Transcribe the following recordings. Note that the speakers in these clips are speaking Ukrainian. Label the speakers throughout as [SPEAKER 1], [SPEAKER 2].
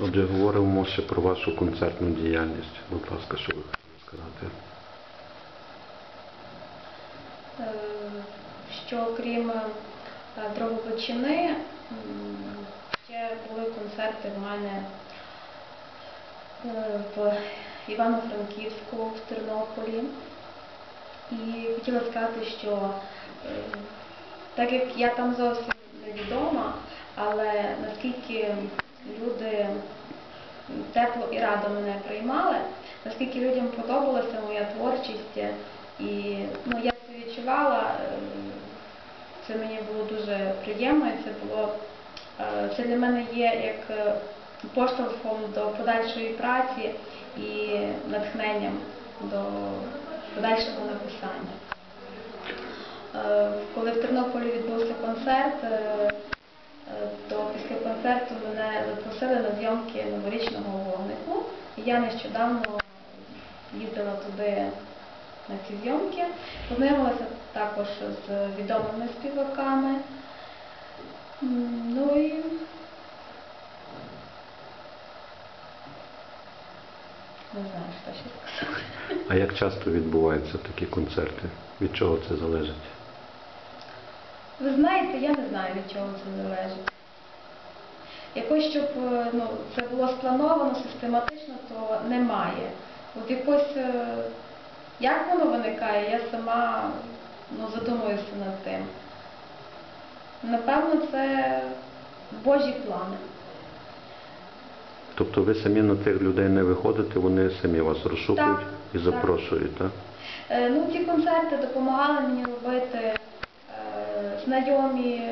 [SPEAKER 1] Отже, говоримо ще про вашу концертну діяльність. Будь ласка, що ви хотіли сказати?
[SPEAKER 2] Е, що крім е, Дрогобичини, ще були концерти в мене е, в Івано-Франківську, в Тернополі. І хотіла сказати, що так як я там зовсім невідома, але наскільки люди тепло і радо мене приймали, наскільки людям подобалася моя творчість, і ну, я це відчувала, е, це мені було дуже приємно, це було е, це для мене є як е, поштовхом до подальшої праці і натхненням до подальшого написання. Е, Коли в Тернополі відбувся концерт, е, е, то після концерту мене запросили на зйомки новорічного вогнику. І я нещодавно їздила туди на ці зйомки, познайомилася також з відомими співаками. Ну і не знаю, що ще сказати.
[SPEAKER 1] А як часто відбуваються такі концерти? Від чого це залежить?
[SPEAKER 2] Ви знаєте, я не знаю, від чого це залежить. Якось, щоб е, ну, це було сплановано систематично, то немає. От якось, е, як воно виникає, я сама ну, задумуюся над тим. Напевно, це Божі плани.
[SPEAKER 1] Тобто ви самі на тих людей не виходите, вони самі вас розшукують
[SPEAKER 2] Так,
[SPEAKER 1] і запрошують, так?
[SPEAKER 2] Е, Ну, ці концерти допомагали мені робити е, знайомі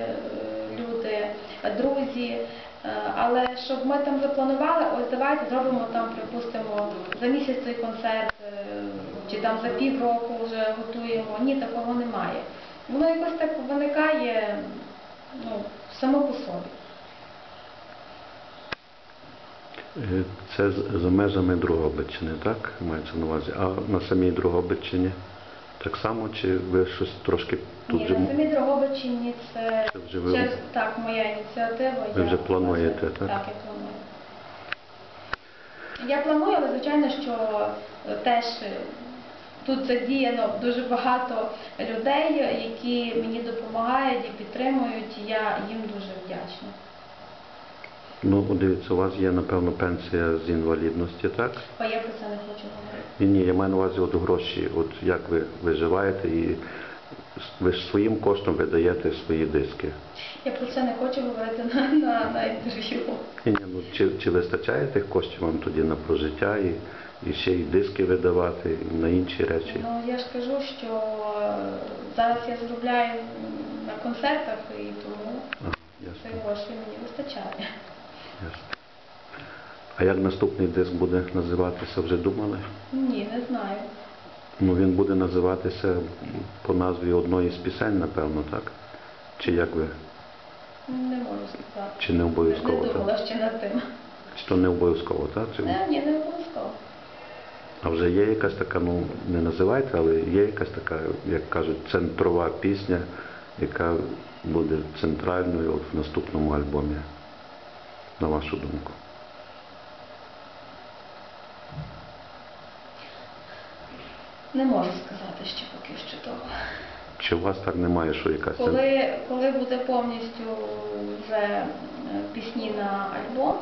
[SPEAKER 2] друзі. Е, Але щоб ми там запланували, ось давайте зробимо там, припустимо, за місяць цей концерт, е, чи там за півроку вже готуємо. Ні, такого немає. Воно якось так виникає ну, само по собі.
[SPEAKER 1] Е, Це за межами Другобиччини, так? Мається на увазі. А на самій Другобиччині так само, чи ви щось трошки тут
[SPEAKER 2] Ні,
[SPEAKER 1] же
[SPEAKER 2] на самій Дрогобичині це
[SPEAKER 1] Це вже ви-
[SPEAKER 2] ще так, моя ініціатива.
[SPEAKER 1] Ви
[SPEAKER 2] Я
[SPEAKER 1] вже плануєте, так?
[SPEAKER 2] Так, я планую. Я планую, але звичайно, що е, теж е, тут задіяно дуже багато людей, які мені допомагають і підтримують, і я їм дуже вдячна.
[SPEAKER 1] Ну, дивіться, у вас є, напевно, пенсія з інвалідності, так?
[SPEAKER 2] А я про це не хочу говорити.
[SPEAKER 1] Ні, ні, я маю на увазі от гроші, от як ви виживаєте і ви ж своїм коштом видаєте свої диски.
[SPEAKER 2] Я про це не хочу говорити на, на, на інтерв'ю.
[SPEAKER 1] Ні, ні, ну чи, чи вистачає тих коштів вам тоді на прожиття і, і ще й диски видавати, і на інші речі?
[SPEAKER 2] Ну я ж кажу, що е, зараз я заробляю на концертах і тому
[SPEAKER 1] ясно,
[SPEAKER 2] цих грошей мені вистачає.
[SPEAKER 1] ясно. А як наступний диск буде називатися, вже думали?
[SPEAKER 2] Ні, не знаю.
[SPEAKER 1] Ну він буде називатися по назві одної з пісень, напевно, так? Чи як ви?
[SPEAKER 2] Не можу сказати.
[SPEAKER 1] Чи не обов'язково?
[SPEAKER 2] Не
[SPEAKER 1] так?
[SPEAKER 2] думала ще над тим.
[SPEAKER 1] Чи то не обов'язково, так? Чи...
[SPEAKER 2] Не, ні, не обов'язково.
[SPEAKER 1] А вже є якась така, ну не називайте, але є якась така, як кажуть, центрова пісня, яка буде центральною от в наступному альбомі, на вашу думку.
[SPEAKER 2] Не можу сказати ще поки що того.
[SPEAKER 1] Чи у вас так немає, що якась
[SPEAKER 2] Коли, коли буде повністю вже е, пісні на альбом,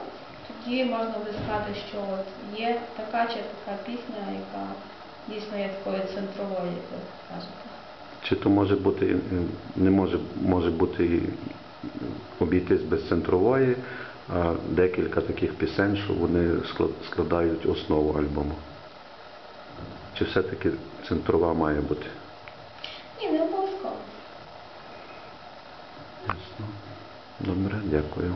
[SPEAKER 2] тоді можна буде сказати, що от є така чи така пісня, яка дійсно є такою центровою, як ви кажете.
[SPEAKER 1] Чи то може бути, е, не може, може бути обійтись без центрової, а декілька таких пісень, що вони складають основу альбому? Чи все-таки центрова має бути?
[SPEAKER 2] Ні, не обов'язково.
[SPEAKER 1] Ясно. Добре, дякую.